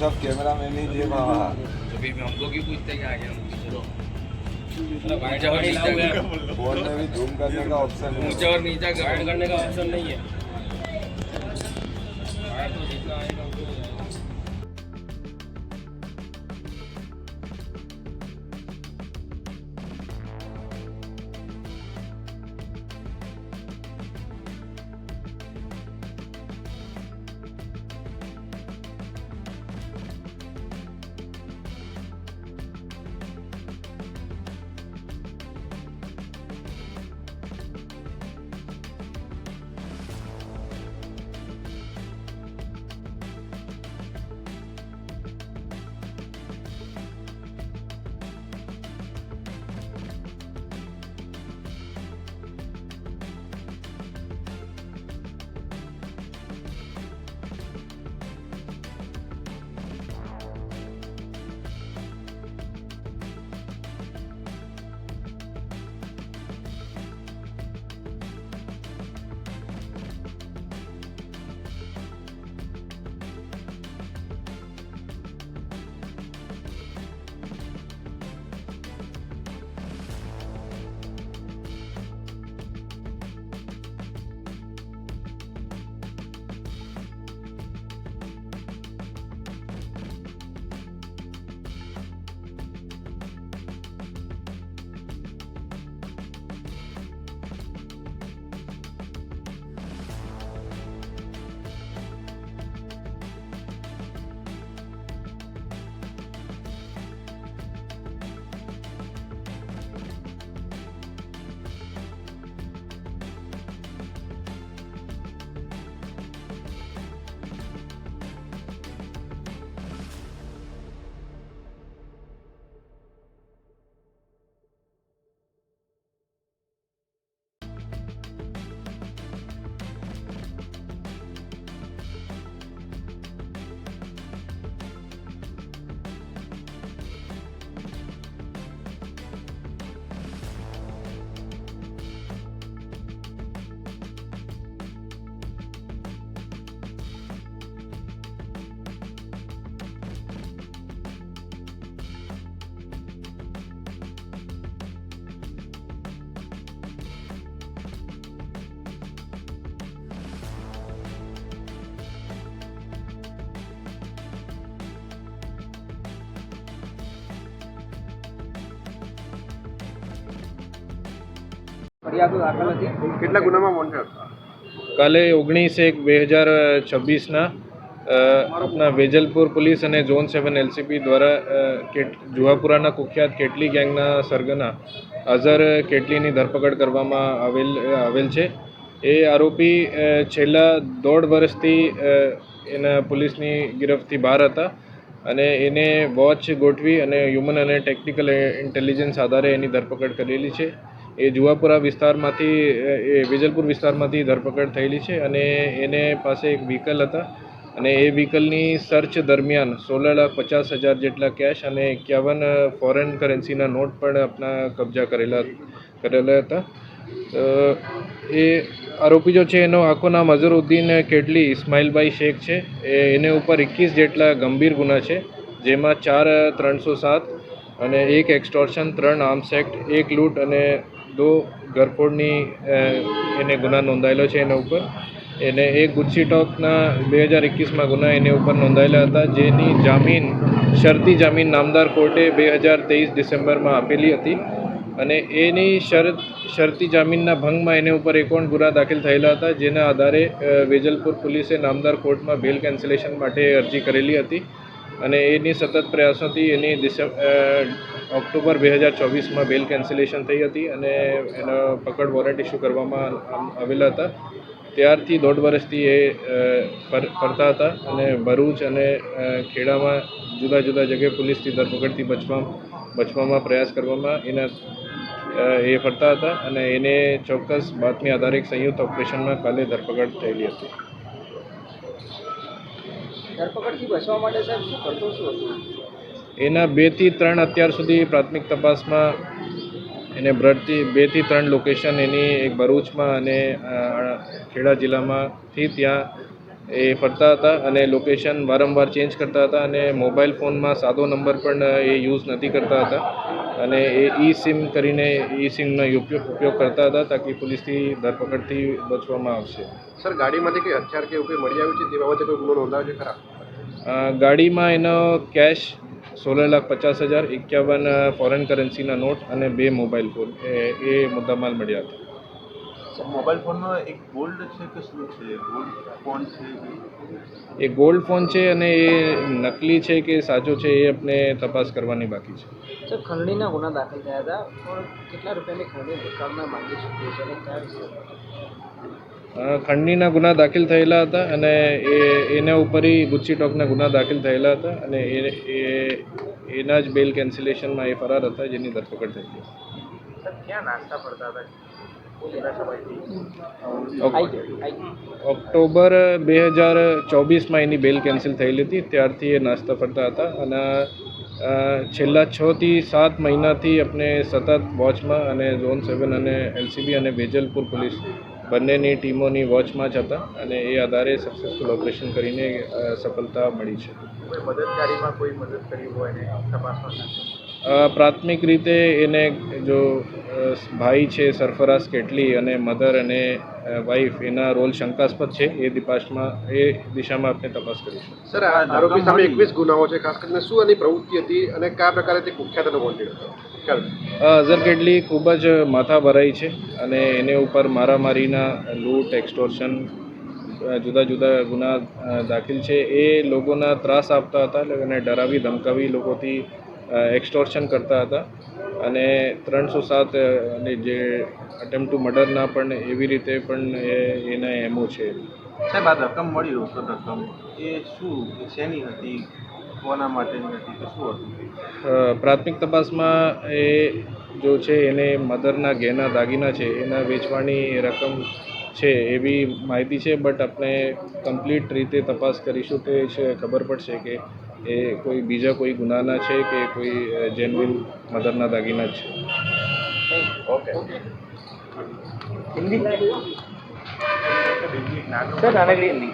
सब camera man ही थे बाबा तो फिर हमको क्यों पूछते हैं कि आगे हम चलो फ़ोन में भी जूम करने का ऑप्शन है। ऊँचा और नीचा गाइड करने का ऑप्शन नहीं है। કેટલા ગુનામાં વોન્ટેડ કાલે ઓગણીસ એક બે હજાર છવ્વીસના આપણા વેજલપુર પોલીસ અને ઝોન સેવન એલસીપી દ્વારા કેટ જુહાપુરાના કુખ્યાત કેટલી ગેંગના સરગના અઝર કેટલીની ધરપકડ કરવામાં આવેલ આવેલ છે. એ આરોપી છેલ્લા દોઢ વર્ષથી એના પોલીસની ગિરફથી બહાર હતા અને એને વોચ ગોઠવી અને હ્યુમન અને ટેકનિકલ ઇન્ટેલિજન્સ આધારે એની ધરપકડ કરેલી છે. એ જુવાપુરા વિસ્તારમાંથી, એ વેજલપુર વિસ્તારમાંથી ધરપકડ થયેલી છે અને એને પાસે એક વ્હીકલ હતા અને એ વ્હીકલની સર્ચ દરમિયાન સોળ લાખ પચાસ હજાર જેટલા કેશ અને એકાવન ફોરેન કરન્સીના નોટ પણ આપણા કબજા કરેલા કરેલા હતા. એ આરોપી જો છે એનો આખું નામ અઝરુદ્દીન કેટલી ઇસ્માઇલભાઈ શેખ છે. એને ઉપર એકવીસ જેટલા ગંભીર ગુના છે, જેમાં ચાર ત્રણસો સાત અને એક એક્સટોર્શન ત્રણ આર્મ્સ એક્ટ એક લૂંટ અને દો ગરફોડની એને ગુના નોંધાયેલો છે એના ઉપર. એને એ ગુચ્છી ટોકના બે હજાર એકવીસમાં ગુના એને ઉપર નોંધાયેલા હતા, જેની જામીન, શરતી જામીન નામદાર કોર્ટે બે હજાર તેવીસ ડિસેમ્બરમાં આપેલી હતી. અને એની શરત, શરતી જામીનના ભંગમાં એને ઉપર એકાવન ગુના દાખલ થયેલા હતા, જેના આધારે વેજલપુર પોલીસે નામદાર કોર્ટમાં બેલ કેન્સલેશન માટે અરજી કરેલી હતી. અને એની સતત પ્રયાસોથી એની ઓક્ટોબર બે હજાર ચોવીસમાં બેલ કેન્સલેશન થઈ હતી અને એના પકડ વોરંટ ઇસ્યુ કરવામાં આવેલા હતા. ત્યારથી દોઢ વર્ષથી એ ફરતા હતા અને ભરૂચ અને ખેડામાં જુદા જુદા જગ્યાએ પોલીસથી ધરપકડથી બચવા, બચવામાં પ્રયાસ કરવામાં એના એ ફરતા હતા અને એને ચોક્કસ બાતમી આધારે એક સંયુક્ત ઓપરેશનમાં કાલે ધરપકડ થયેલી હતી. ધરપકડથી બચવા માટે સાહેબ શું કરતો શું હતું? એના બેથી ત્રણ અત્યાર સુધી પ્રાથમિક તપાસમાં એને બ્રડથી બેથી ત્રણ લોકેશન એની એક ભરૂચમાં અને ખેડા જિલ્લામાંથી ત્યાં એ ફરતા હતા અને લોકેશન વારંવાર ચેન્જ કરતા હતા અને મોબાઈલ ફોનમાં સાદો નંબર પણ એ યુઝ નથી કરતા હતા. અને એ ઈ સિમ કરીને ઈ સિમનો ઉપયોગ ઉપયોગ કરતા હતા તાકી પોલીસથી ધરપકડથી બચવામાં આવશે. સર ગાડીમાંથી કંઈ હથિયાર કે એવું કંઈ મળી આવ્યું છે? તે બાબતે કોઈ ગુનો નોંધાયો છે ખરા? ગાડીમાં એનો કેશ સોળ લાખ પચાસ હજાર એકાવન ફોરેન કરન્સીના નોટ અને બે મોબાઈલ ફોન એ એ મુદ્દામાલ મળ્યા હતા. મોબાઈલ ફોનનો એક ગોલ્ડ છે કે શું છે? ગોલ્ડ ફોન છે એ? ગોલ્ડ ફોન છે અને એ નકલી છે કે સાચો છે એ આપણે તપાસ કરવાની બાકી છે. સર ખંડણીના ગુના દાખલ થયા હતા. પણ કેટલા રૂપિયાની ખંડણી ભૂતકાળમાં માંગી શકીએ છે અને કયા વિશે અ, ખંડણીના ગુના દાખલ થયેલા હતા અને એ એના ઉપર ગુચ્છી ટોકના ગુના દાખલ થયેલા હતા અને એ એ એના જ બેલ કેન્સલેશનમાં એ ફરાર હતા જેની ધરપકડ થઈ ગઈ. ક્યાં નાસ્તા પડતા હતા? ઓક્ટોબર બે હજાર ચોવીસમાં એની બેલ કેન્સલ થયેલી હતી ત્યારથી એ નાસ્તા ફરતા હતા અને છેલ્લા છથી સાત મહિનાથી આપણે સતત વોચમાં અને ઝોન સેવન અને એલસીબી અને વેજલપુર પોલીસ બંનેની ટીમોની વોચમાં જ હતા અને એ આધારે સક્સેસફુલ ઓપરેશન કરીને સફળતા મળી છે. કોઈ મદદગારીમાં કોઈ મદદ કરી હોય ને તપાસમાં પ્રાથમિક રીતે એને જો ભાઈ છે સરફરાઝ કેટલી અને મધર અને વાઈફ એના રોલ શંકાસ્પદ છે એ દિપાસમાં એ દિશામાં આપણે તપાસ કરીશું. સર આ આરોપી સામે એકવીસ ગુનાઓ છે ખાસ કરીને શું એની પ્રવૃત્તિ હતી અને કયા પ્રકારે તે કુખ્યાત અને વોન્ટેડ હતો? અઝર કેટલી ખૂબ જ માથા ભરાઈ છે અને એને ઉપર મારામારીના લૂંટ એક્સટોર્શન જુદા જુદા ગુના દાખલ છે. એ લોકોના ત્રાસ આપતા હતા અને ડરાવી ધમકાવી લોકોથી એક્સટોર્શન કરતા હતા. અને ત્રણસો સાત અને જે અટેમ્પ ટુ મર્ડરના પણ એવી રીતે પણ એ એના એમો છે. સાહેબ આ રકમ મળી રોકડ રકમ. એ શું શેની હતી? કોના માટેની હતી કે શું હતું? પ્રાથમિક તપાસમાં એ જો છે એને મધરના ઘેના દાગીના છે એના વેચવાની રકમ છે એવી માહિતી છે બટ આપણે કમ્પ્લીટ રીતે તપાસ કરીશું તે છે ખબર પડશે કે એ કોઈ બીજા કોઈ ગુનાના છે કે કોઈ જેન્યુઇન મધરના દાગીના જ છે? સર નાનકડી હિન્દી